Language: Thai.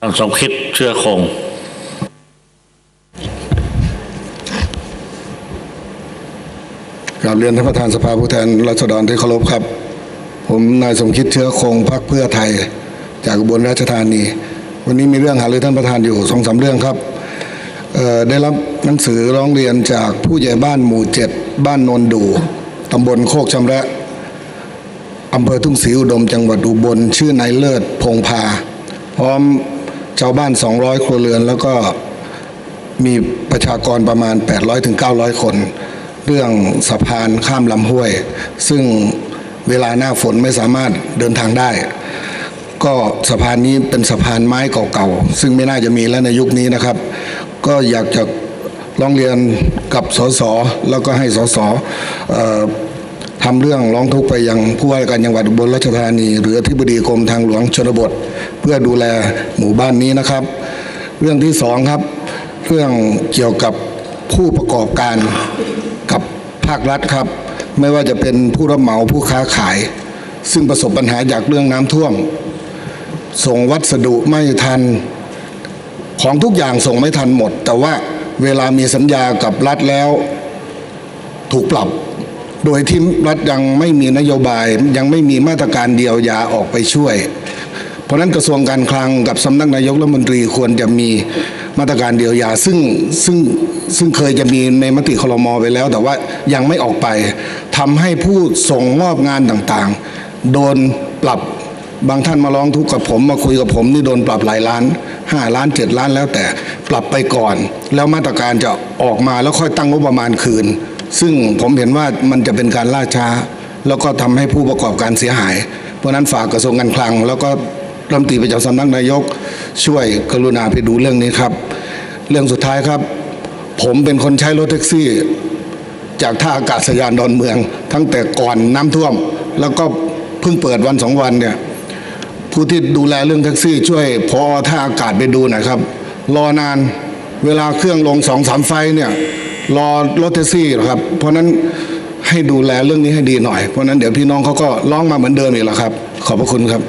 ท่านสมคิดเชื่อคง กราบเรียนท่านประธานสภาผู้แทนราษฎรที่เคารพครับ ผมนายสมคิดเชื้อคงพักเพื่อไทย จากอุบลราชธานี วันนี้มีเรื่องหารือท่านประธานอยู่สองสามเรื่องครับเอ่อได้รับหนังสือร้องเรียนจากผู้ใหญ่บ้านหมู่เจ็ดบ้านโนนดูตำบลโคกชำระอำเภอทุ่งศรีอุดมจังหวัดอุบลชื่อนายเลิศพงพาพร้อม ชาวบ้าน 200 ครัวเรือน แล้วก็มีประชากรประมาณ 800ถึง900คน เรื่องสะพานข้ามลำห้วย ซึ่งเวลาหน้าฝนไม่สามารถเดินทางได้ ก็สะพานนี้เป็นสะพานไม้เก่าๆ ซึ่งไม่น่าจะมีแล้วในยุคนี้นะครับ ก็อยากจะร้องเรียนกับสสแล้วก็ให้สส ทำเรื่องร้องทุกข์ไปยังผู้ว่าการจังหวัดอุบลราชธานี หรืออธิบดีกรมทางหลวงชนบท เพื่อดูแลหมู่บ้านนี้นะครับ เรื่องที่สองครับ เรื่องเกี่ยวกับผู้ประกอบการกับภาครัฐครับ ไม่ว่าจะเป็นผู้รับเหมาผู้ค้าขาย ซึ่งประสบปัญหาจากเรื่องน้ำท่วม ส่งวัสดุไม่ทัน ของทุกอย่างส่งไม่ทันหมด แต่ว่าเวลามีสัญญากับรัฐแล้ว ถูกปรับ โดยที่รัฐยังไม่มีนโยบายยังไม่มีมาตรการเดียวยาออกไปช่วย เพราะนั้นกระทรวงการคลังกับสำนักนายกรัฐมนตรีควรจะมีมาตรการเดียวยา ซึ่งซึ่งซึ่งเคยจะมีในมติคลมอไปแล้ว แต่ว่ายังไม่ออกไปทำให้ผู้ส่งมอบงานต่างๆ โดนปรับบางท่านมาร้องทุกข์กับผมมาคุยกับผมนี่โดนปรับหลายล้านห้าล้านเจ็ดล้านแล้วแต่ปรับไปก่อน แล้วมาตรการจะออกมาแล้วค่อยตั้งงบประมาณคืน ซึ่งผมเห็นว่ามันจะเป็นการล่าช้า แล้วก็ทำให้ผู้ประกอบการเสียหาย เพราะนั้นฝากกระทรวงการคลัง แล้วก็รัฐมนตรีประจำสำนักนายก ช่วยกรุณาไปดูเรื่องนี้ครับ เรื่องสุดท้ายครับ ผมเป็นคนใช้รถแท็กซี่ จากท่าอากาศยานดอนเมือง ตั้งแต่ก่อนน้ำท่วม แล้วก็เพิ่งเปิดวันสองวันเนี่ยผู้ที่ดูแลเรื่องแท็กซี่ ช่วยพอท่าอากาศไปดูหน่อยครับรอนานเวลาเครื่องลงสองสามไฟเนี่ย รอรถแท็กซี่ครับ เพราะนั้นให้ดูแลเรื่องนี้ให้ดีหน่อย เพราะฉะนั้นเดี๋ยวพี่น้องเขาก็ร้องมาเหมือนเดิมอีกแล้วครับ ขอบพระคุณครับ